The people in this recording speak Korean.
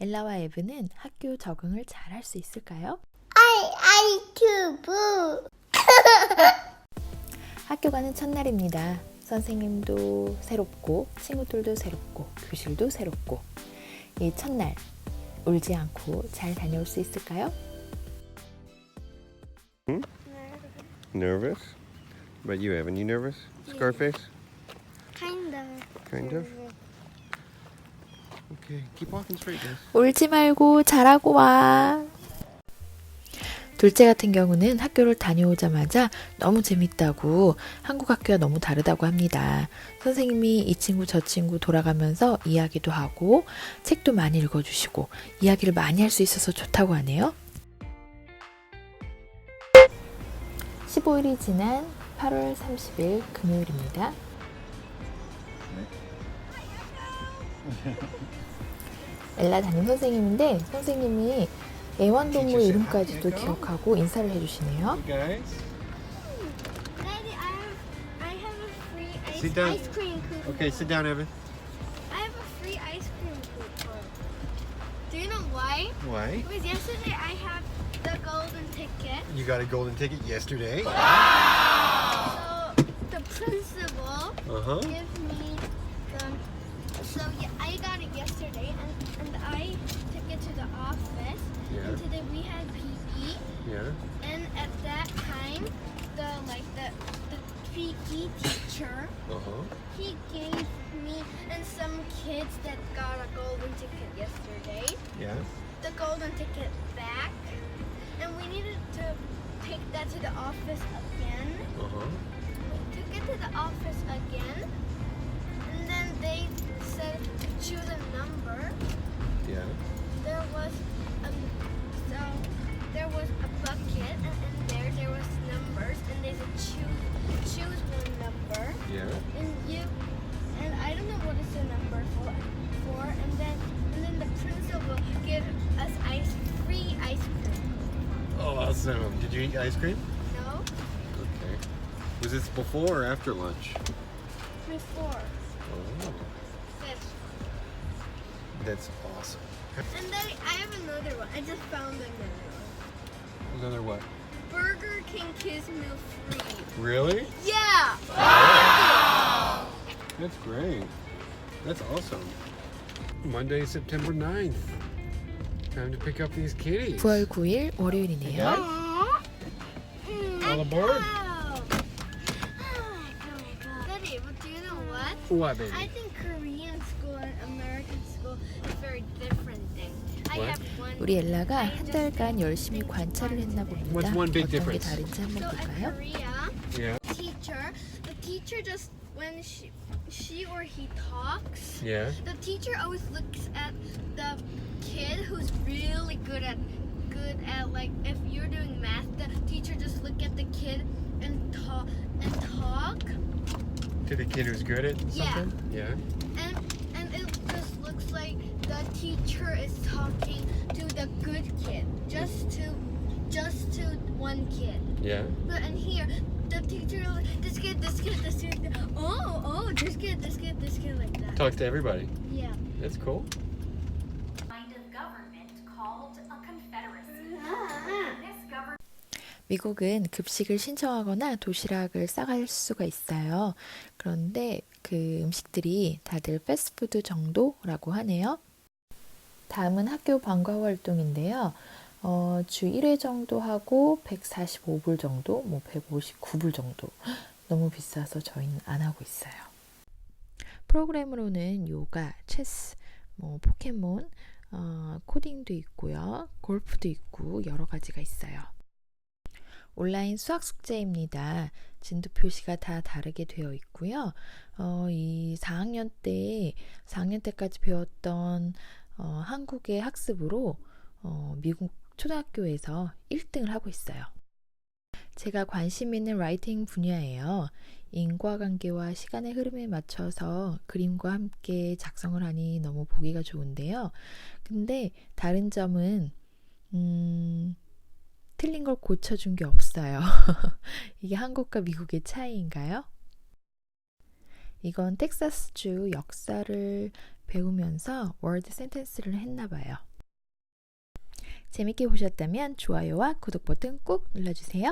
엘라와 에브는 학교 적응을 잘 할 수 있을까요? I I tubu. 학교 가는 첫날입니다. 선생님도 새롭고 친구들도 새롭고 교실도 새롭고 이 첫날 울지 않고 잘 다녀올 수 있을까요? Nervous? But you, Evan, you nervous? Scarface? Kind of. Kind of. Okay, keep walking straight, guys. 울지 말고 잘하고 와. 둘째 같은 경우는 학교를 다녀오자마자 너무 재밌다고 한국 학교와 너무 다르다고 합니다. 선생님이 이 친구 저 친구 돌아가면서 이야기도 하고 책도 많이 읽어주시고 이야기를 많이 할 수 있어서 좋다고 하네요. 15일이 지난 8월 30일 금요일입니다. 엘라 담임 선생님인데 선생님이 애완동물 이름까지도 기억하고 인사를 해주시네요. Sit down. ice cream coupon. Okay, sit down, Evan. I have a free ice cream coupon. Do you know why? Why? Because yesterday I had the golden ticket. You got a golden ticket yesterday. So the principal Uh huh. gave me the. So yeah, I got it yesterday, and and I took it to the office. Yeah. And today we had PE, Yeah. and at that time, the like the the PE teacher. Uh huh. He gave me and some kids that got a golden ticket yesterday Yeah. the golden ticket back, and we needed to take that to the office again. Uh huh. Took it to the office awesome. Um, did you eat ice cream? No? Okay. Was this before or after lunch? Before. Oh, that's awesome. And then I have another one. I just found another one. Another what? Burger King Kids Meal Free. Really? Yeah! Wow. That's great. That's awesome. Monday, September 9th. Time to pick up these kitties. 9월 9일 월요일이네요. All aboard? Oh. Oh. Daddy, but do you know what? What, baby? I think Korean school and American school is very different thing. I What? have one. 우리 엘라가 한 달간 열심히 관찰을 했나 봅니다. What's one big 어떤 게 difference? 다른지 한번 So at 볼까요? Korea, Yeah. teacher, the teacher just when she she he talks, Yeah. the teacher always looks at the kid who's really good at good at like if you're doing math, the teacher just look at the kid and talk and talk To the kid who's good at something? Yeah. and and it just looks like the teacher is talking to the good kid just to just to one kid Yeah. but and here the teacher like, this kid this kid this kid oh this kid this kid this kid like that Talk to everybody. yeah That's cool. 미국은 급식을 신청하거나 도시락을 싸갈 수가 있어요. 그런데 그 음식들이 다들 패스트푸드 정도라고 하네요. 다음은 학교 방과 후 활동인데요. 어, 주 1회 정도 하고 145불 정도, 뭐 159불 정도. 너무 비싸서 저희는 안 하고 있어요. 프로그램으로는 요가, 체스, 뭐 포켓몬, 어, 코딩도 있고요. 골프도 있고 여러 가지가 있어요. 온라인 수학 숙제입니다. 진도 표시가 다 다르게 되어 있고요. 어, 이 4학년 때, 4학년 때까지 배웠던 어, 한국의 학습으로 어, 미국 초등학교에서 1등을 하고 있어요. 제가 관심 있는 라이팅 분야예요. 인과관계와 시간의 흐름에 맞춰서 그림과 함께 작성을 하니 너무 보기가 좋은데요. 근데 다른 점은, 음, 틀린 걸 고쳐준 게 없어요. 이게 한국과 미국의 차이인가요? 이건 텍사스주 역사를 배우면서 월드 센텐스를 했나 봐요. 재밌게 보셨다면 좋아요와 구독 버튼 꾹 눌러주세요.